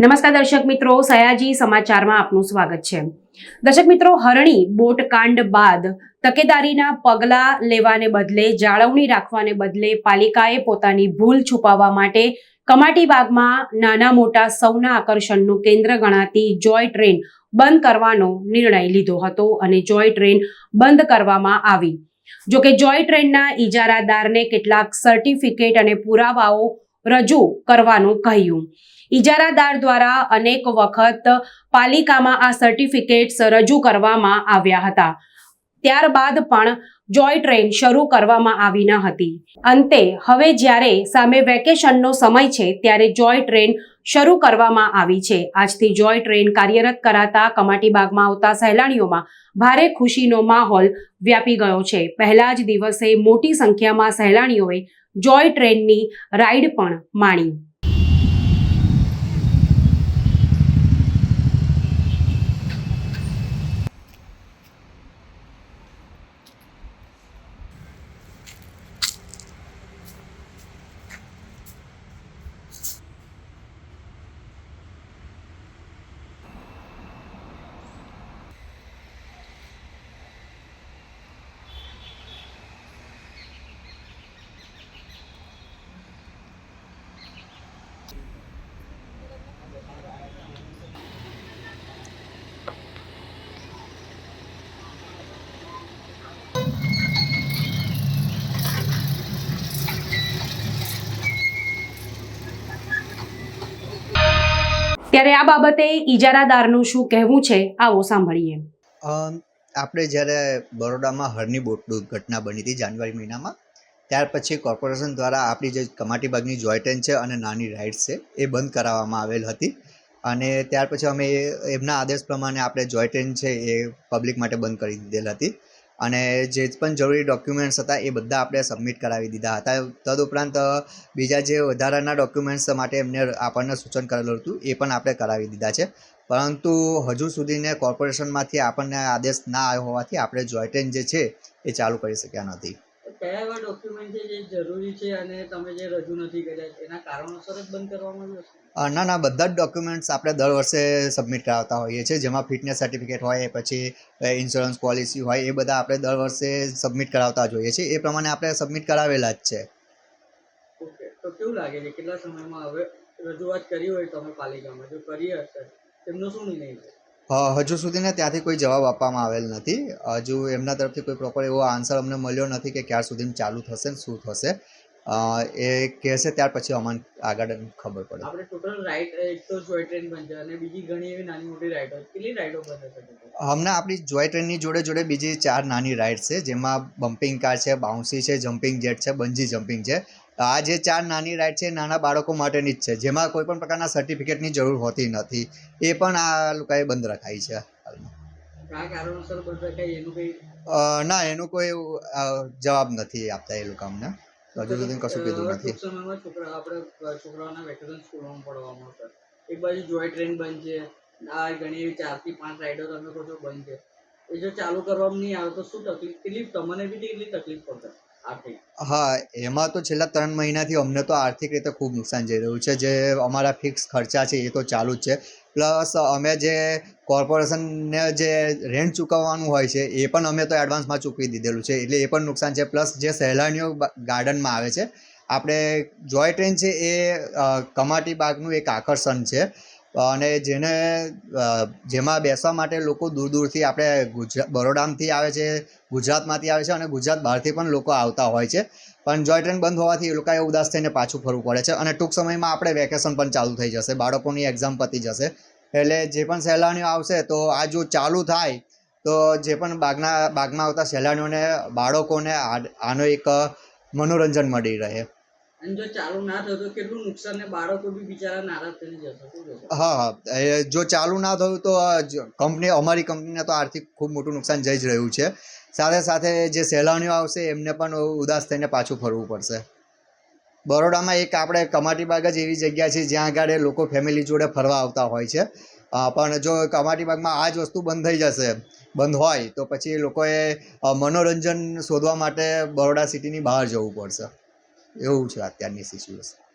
નમસ્કાર દર્શક મિત્રો, સયાજી સમાચારમાં આપનું સ્વાગત છે. દર્શક મિત્રો, હરણી બોટકાંડ બાદ તકેદારીના પગલાં લેવાને બદલે, જાળવણી રાખવાને બદલે પાલિકાએ પોતાની ભૂલ છુપાવવા માટે કમાટી બાગમાં નાના મોટા સૌના આકર્ષણનું કેન્દ્ર ગણાતી જોય ટ્રેન બંધ કરવાનો નિર્ણય લીધો હતો અને જોય ટ્રેન બંધ કરવામાં આવી. જોકે, જોય ટ્રેનના ઇજારાદારને કેટલાક સર્ટિફિકેટ અને પુરાવાઓ રજૂ કરવાનું કહ્યું. ઇજારાદાર દ્વારા અનેક વખત પાલિકામાં આ સર્ટિફિકેટ્સ રજૂ કરવામાં આવ્યા હતા. ત્યારબાદ પણ જોય ટ્રેન શરૂ કરવામાં આવી ન હતી. અંતે, હવે જ્યારે સામે વેકેશનનો સમય છે, ત્યારે જોય ટ્રેન શરૂ કરવામાં આવી છે. આજથી જોય ટ્રેન કાર્યરત કરાતા કમાટી બાગમાં આવતા સહેલાણીઓમાં ભારે ખુશીનો માહોલ વ્યાપી ગયો છે. પહેલા જ દિવસે મોટી સંખ્યામાં સહેલાણીઓએ જોય ટ્રેનની રાઈડ પણ માણી. ત્યારે આ બાબતે ઇજારાદારનું શું કહેવું છે, આવો સાંભળીએ. આપણે જ્યારે બરોડામાં હરની બોટ દુર્ઘટના બની હતી જાન્યુઆરી મહિનામાં, ત્યાર પછી કોર્પોરેશન દ્વારા આપણી જે કમાટી બાગની જોય ટ્રેન છે અને નાની રાઇડ્સ છે, એ બંધ કરાવવામાં આવેલ હતી. અને ત્યાર પછી અમે એમના આદેશ પ્રમાણે આપણે જોય ટ્રેન છે એ પબ્લિક માટે બંધ કરી દીધેલ હતી. અને જે પણ જરૂરી ડોક્યુમેન્ટ્સ હતા એ બધા આપણે સબમિટ કરાવી દીધા હતા. તદુપરાંત બીજા જે વધારાના ડોક્યુમેન્ટ્સ માટે એમને આપણને સૂચન કરેલું હતું, એ પણ આપણે કરાવી દીધા છે. પરંતુ હજુ સુધીને કોર્પોરેશનમાંથી આપણને આદેશ ના આવ્યો હોવાથી આપણે જોઈટેન જે છે, એ ચાલુ કરી શક્યા નથી. કયા એવા ડોક્યુમેન્ટ છે જે જરૂરી છે અને તમે જે રજૂ નથી કર્યા એના કારણોસર જ બંધ કરવામાં આવ્યું ના ના બધા જ ડોક્યુમેન્ટ્સ આપણે દર વર્ષે સબમિટ કરાવતા હોઈએ છીએ. જેમાં ફિટનેસ સર્ટિફિકેટ હોય પછી ઇન્સ્યોરન્સ પોલિસી હોય એ બધા આપણે દર વર્ષે સબમિટ કરાવતા જ હોઈએ છીએ. એ પ્રમાણે આપણે સબમિટ કરાવેલા જ છે. ઓકે તો કેવું લાગે છે? કેટલા સમયમાં હવે રજૂઆત કરી હોય તમે પાલિકામાં? જો કરી હશે તેમનો શું નિર્ણય છે? હજુ સુધીને ત્યાંથી કોઈ જવાબ આપવામાં આવેલ નથી. હજુ એમના તરફથી કોઈ પ્રોપર એવો આન્સર અમને મળ્યો નથી કે ક્યાર સુધી ચાલુ થશે ને શું થશે. એ કહેશે ત્યાર પછી અમને આગળ ખબર પડે. આપણે ટોટલ રાઈડ એક તો જોય ટ્રેન બનશે અને બીજી ઘણી એવી નાની મોટી રાઈડો કેટલી રાઈડો બને છે હમણાં આપણી જોય ટ્રેનની જોડે જોડે બીજી ચાર નાની રાઇડ્સ છે. જેમાં બમ્પિંગ કાર છે બાઉન્સી છે જમ્પિંગ જેટ છે બંજી જમ્પિંગ છે. આ જે ચાર નાની રાઇડ છે નાના બાળકો માટેની જ છે. જેમાં કોઈ પણ પ્રકારના સર્ટિફિકેટની જરૂર હોતી નથી. એ પણ આ લોકોએ બંધ રખાઈ છે ના એનું કોઈ જવાબ નથી આપતા એ લોકો અમને. હજુ સુધી કશું કીધું નથી. છોકરા આપણે છોકરાઓના વેકેશન સ્કૂલમાં પડવામાં એક બાજુ જોય ટ્રેન બંધ છે. આ ઘણી એવી ચારથી પાંચ રાઇડો તમે કહો છો બંધ છે. એ જો ચાલુ કરવામાં નહીં આવે તો શું તકલીફ? કેટલી તમને બી કેટલી તકલીફ પડશે હા, એમાં તો છેલ્લા ત્રણ મહિનાથી અમને તો આર્થિક રીતે ખૂબ નુકસાન જઈ રહ્યું છે. જે અમારા ફિક્સ ખર્ચા છે એ તો ચાલુ જ છે. પ્લસ અમે જે કોર્પોરેશનને જે રેન્ટ ચૂકવવાનું હોય છે એ પણ અમે તો એડવાન્સમાં ચૂકવી દીધેલું છે. એટલે એ પણ નુકસાન છે. પ્લસ જે સહેલાણીઓ ગાર્ડનમાં આવે છે, આપણે જોય ટ્રેન છે એ કમાટી બાગનું એક આકર્ષણ છે. અને જેને જેમાં બેસવા માટે લોકો દૂર દૂરથી આપણે ગુજરાત બરોડામાંથી આવે છે, ગુજરાતમાંથી આવે છે અને ગુજરાત બહારથી પણ લોકો આવતા હોય છે. પણ જોય ટ્રેન બંધ હોવાથી એ લોકોએ ઉદાસ થઈને પાછું ફરવું પડે છે અને ટૂંક સમયમાં આપણે વેકેશન પણ ચાલુ થઈ જશે, બાળકોની એક્ઝામ પતી જશે. એટલે જે પણ સહેલાણીઓ આવશે તો આ જો ચાલુ થાય, તો જે પણ બાગના, બાગમાં આવતા સહેલાણીઓને, બાળકોને આનો એક મનોરંજન મળી રહે. અને જો ચાલુ જો ચાલુ ના થયું તો કંપની અમારી કંપનીને તો આર્થિક ખૂબ મોટું નુકસાન જઈ જ રહ્યું છે. સાથે સાથે જે સહેલાણીઓ આવશે, એમને પણ ઉદાસ થઈને પાછું ફરવું પડશે. બરોડામાં એક આપણે કમાટી બાગ જ એવી જગ્યા છે, જ્યાં આગળ લોકો ફેમિલી જોડે ફરવા આવતા હોય છે. પણ જો કમાટી બાગમાં આ જ વસ્તુ બંધ થઈ જશે, બંધ હોય, તો પછી લોકોએ મનોરંજન શોધવા માટે બરોડા સિટીની બહાર જવું પડશે. એવું છે અત્યારની સિચ્યુએશન.